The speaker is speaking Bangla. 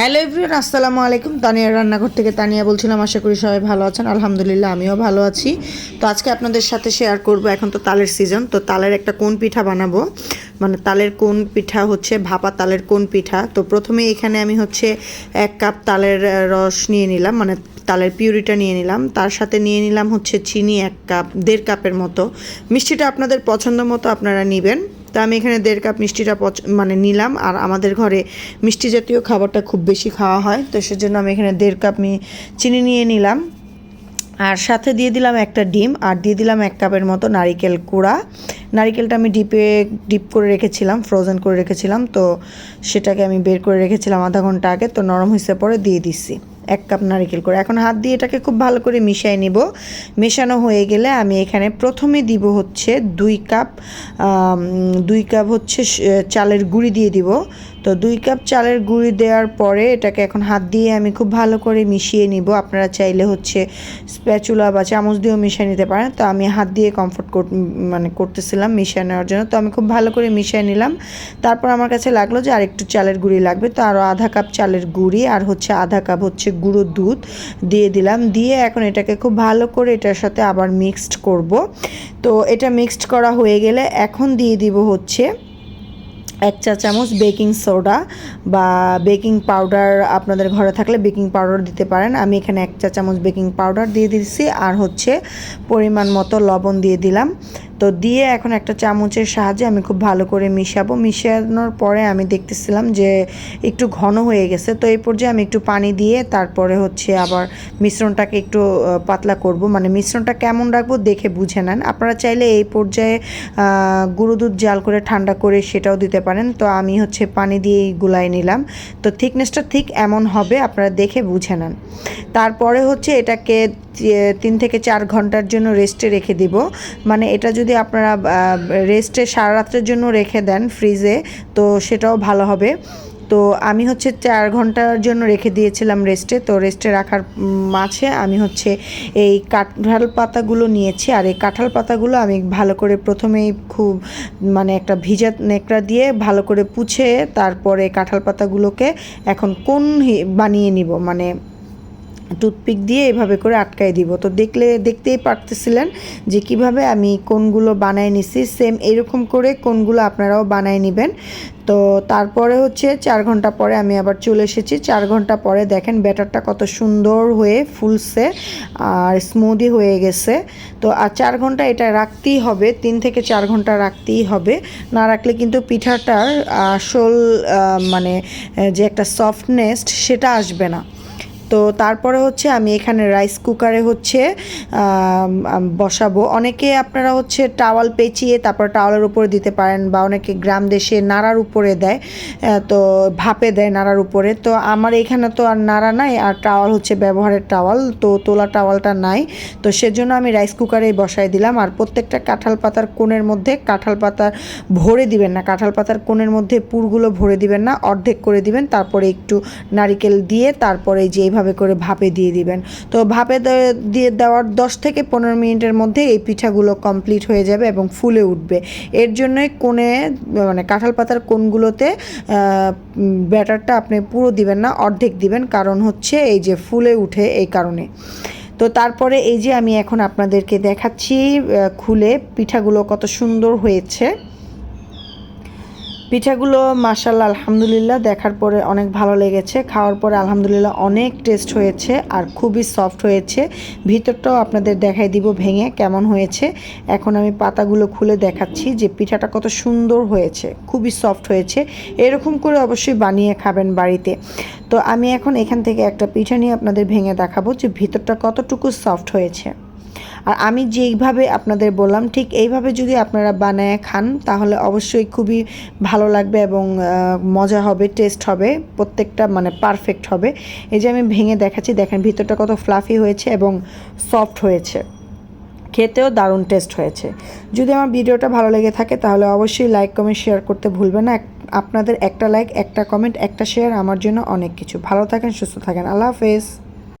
হ্যালো এভরিওয়ান, আসসালামু আলাইকুম। তানিয়া রান্নাঘর থেকে তানিয়া বলছিলাম, আশা করি সবাই ভালো আছেন। আলহামদুলিল্লাহ, আমিও ভালো আছি। তো আজকে আপনাদের সাথে শেয়ার করব এখন তো তালের সিজন তো তালের একটা কোন পিঠা বানাবো? মানে তালের কোন পিঠা হচ্ছে, ভাপা তালের কোন পিঠা? তো প্রথমে এখানে আমি হচ্ছে এক কাপ তালের রস নিয়ে নিলাম মানে তালের পিউরিটা নিয়ে নিলাম। তার সাথে নিয়ে নিলাম হচ্ছে চিনি এক কাপ, দেড় কাপের মতো। মিষ্টিটা আপনাদের পছন্দ মতো আপনারা নেবেন। তো আমি এখানে দেড় কাপ মিষ্টিটা পছ- মানে নিলাম। আর আমাদের ঘরে মিষ্টি জাতীয় খাবারটা খুব বেশি খাওয়া হয়, তো সেজন্য আমি এখানে দেড় কাপ চিনি নিয়ে নিলাম। আর সাথে দিয়ে দিলাম একটা ডিম, আর দিয়ে দিলাম এক কাপের মতো নারিকেল কুড়া। নারিকেলটা আমি ডিপে, ডিপ করে রেখেছিলাম ফ্রোজেন করে রেখেছিলাম, তো সেটাকে আমি বের করে রেখেছিলাম আধা ঘণ্টা আগে, তো নরম হয়েছে পরে দিয়ে দিচ্ছি এক কাপ নারিকেল করে। এখন হাত দিয়ে এটাকে খুব ভালো করে মিশিয়ে নিব। মেশানো হয়ে গেলে আমি এখানে প্রথমে দিব হচ্ছে দুই কাপ দুই কাপ হচ্ছে চালের গুঁড়ি দিয়ে দিব। তো দুই কাপ চালের গুঁড়ি দেওয়ার পরে এটাকে এখন হাত দিয়ে আমি খুব ভালো করে মিশিয়ে নিব। আপনারা চাইলে হচ্ছে স্প্যাচুলা বা চামচ দিয়েও মিশিয়ে নিতে পারেন। তো আমি হাত দিয়ে কমফোর্ট মানে করতেছিলাম মিশিয়ে নেওয়ার জন্য। তো আমি খুব ভালো করে মিশিয়ে নিলাম। তারপর আমার কাছে লাগল যে আরেকটু চালের গুঁড়ি লাগবে। তো আরও আধা কাপ চালের গুঁড়ি আর হচ্ছে আধা কাপ হচ্ছে গুঁড়ো দুধ দিয়ে দিলাম। দিয়ে এখন এটাকে খুব ভালো করে এটার সাথে আবার মিক্সড করব। তো এটা মিক্সড করা হয়ে গেলে এখন দিয়ে দিব হচ্ছে এক চা চামচ বেকিং সোডা বা বেকিং পাউডার আপনাদের ঘরে থাকলে বেকিং পাউডার দিতে পারেন। আমি এখানে এক চা চামচ বেকিং পাউডার দিয়ে দিচ্ছি আর হচ্ছে পরিমাণ মতো লবণ দিয়ে দিলাম। তো দিয়ে এখন একটা চামচের সাহায্যে আমি খুব ভালো করে মিশাবো। মিশানোর পরে আমি দেখতেছিলাম যে একটু ঘন হয়ে গেছে। তো এই পর্যায়ে আমি একটু পানি দিয়ে তারপরে হচ্ছে আবার মিশ্রণটাকে একটু পাতলা করব। মানে মিশ্রণটা কেমন রাখব দেখে বুঝে নেন। আপনারা চাইলে এই পর্যায়ে গুঁড়ো দুধ জাল করে ঠান্ডা করে সেটাও দিতে পারেন। তো আমি হচ্ছে পানি দিয়ে গুলাই নিলাম। তো থিকনেসটা ঠিক এমন হবে, আপনারা দেখে বুঝে নেন। তারপরে হচ্ছে এটাকে তিন থেকে চার ঘণ্টার জন্য রেস্টে রেখে দিব। মানে এটা যদি আপনারা রেস্টে সারা রাত্রের জন্য রেখে দেন ফ্রিজে তো সেটাও ভালো হবে। তো আমি হচ্ছে চার ঘণ্টার জন্য রেখে দিয়েছিলাম রেস্টে তো রেস্টে রাখার মাঝে আমি হচ্ছে এই কাঁঠাল পাতাগুলো নিয়েছি। আর এই কাঁঠাল পাতাগুলো আমি ভালো করে প্রথমেই খুব মানে একটা ভিজা নেকড়া দিয়ে ভালো করে পুছে তারপরে কাঁঠাল পাতাগুলোকে এখন কোন বানিয়ে নিব? মানে টুথপিক দিয়ে এভাবে করে আটকাই দিব। তো দেখলে, দেখতেই পারতেছিলেন যে কীভাবে আমি কোনগুলো বানায় নিছি। সেম এরকম করে কোনগুলো আপনারাও বানায় নেবেন। তো তারপরে হচ্ছে চার ঘণ্টা পরে আমি আবার চলে এসেছি। চার ঘণ্টা পরে দেখেন ব্যাটারটা কত সুন্দর হয়ে ফুলছে আর স্মুদি হয়ে গেছে। তো আর চার ঘণ্টা এটা রাখতেই হবে, তিন থেকে চার ঘণ্টা রাখতেই হবে। না রাখলে কিন্তু পিঠাটার আসল মানে যে একটা সফটনেস সেটা আসবে না। তো তারপরে হচ্ছে আমি এখানে রাইস কুকারে হচ্ছে বসাবো। অনেকে আপনারা হচ্ছে টাওয়াল পেঁচিয়ে তারপর টাওয়ালের উপরে দিতে পারেন বা অনেকে গ্রাম দেশে নাড়ার উপরে দেয় তো ভাপে দেয় নাড়ার উপরে। তো আমার এখানে তো আর নাড়া নাই, আর টাওয়াল হচ্ছে ব্যবহারের টাওয়াল তো তোলা টাওয়ালটা নাই। তো সেজন্য আমি রাইস কুকারেই বসাই দিলাম। আর প্রত্যেকটা কাঁঠাল পাতার কোণের মধ্যে কাঁঠাল পাতা ভরে দিবেন না, কাঁঠাল পাতার কোণের মধ্যে পুরগুলো ভরে দিবেন না, অর্ধেক করে দিবেন। তারপরে একটু নারিকেল দিয়ে তারপরে যে এইভাবে করে ভাপে দিয়ে দিবেন। তো ভাপে দিয়ে দেওয়ার দশ থেকে পনেরো মিনিটের মধ্যে এই পিঠাগুলো কমপ্লিট হয়ে যাবে এবং ফুলে উঠবে। এর জন্যই কোণে মানে কাঁঠাল পাতার কোণগুলোতে ব্যাটারটা আপনি পুরো দিবেন না, অর্ধেক দিবেন। কারণ হচ্ছে এই যে ফুলে উঠে এই কারণে। তো তারপরে এই যে আমি এখন আপনাদেরকে দেখাচ্ছি খুলে পিঠাগুলো কত সুন্দর হয়েছে। পিঠাগুলো মাসাল্লাহ আলহামদুলিল্লাহ, দেখার পরে অনেক ভালো লেগেছে। খাওয়ার পরে আলহামদুলিল্লাহ অনেক টেস্ট হয়েছে আর খুবই সফট হয়েছে। ভিতরটাও আপনাদের দেখাই দিব ভেঙে কেমন হয়েছে। এখন আমি পাতাগুলো খুলে দেখাচ্ছি যে পিঠাটা কত সুন্দর হয়েছে, খুবই সফট হয়েছে। এরকম করে অবশ্যই বানিয়ে খাবেন বাড়িতে। তো আমি এখন এখান থেকে একটা পিঠা নিয়ে আপনাদের ভেঙে দেখাবো যে ভিতরটা কতটুকু সফট হয়েছে। আর আমি যেইভাবে আপনাদের বললাম, ঠিক এইভাবে যদি আপনারা বানায় খান, তাহলে অবশ্যই খুবই ভালো লাগবে এবং মজা হবে, টেস্ট হবে, প্রত্যেকটা মানে পারফেক্ট হবে। এই যে আমি ভেঙে দেখাচ্ছি, দেখেন ভিতরটা কত ফ্লাফি হয়েছে এবং সফট হয়েছে। খেতেও দারুণ টেস্ট হয়েছে। যদি আমার ভিডিওটা ভালো লেগে থাকে, তাহলে অবশ্যই লাইক, কমেন্ট, শেয়ার করতে ভুলবেন না। আপনাদের একটা লাইক, একটা কমেন্ট, একটা শেয়ার আমার জন্য অনেক কিছু। ভালো থাকেন, সুস্থ থাকেন। আল্লাহ হাফেজ।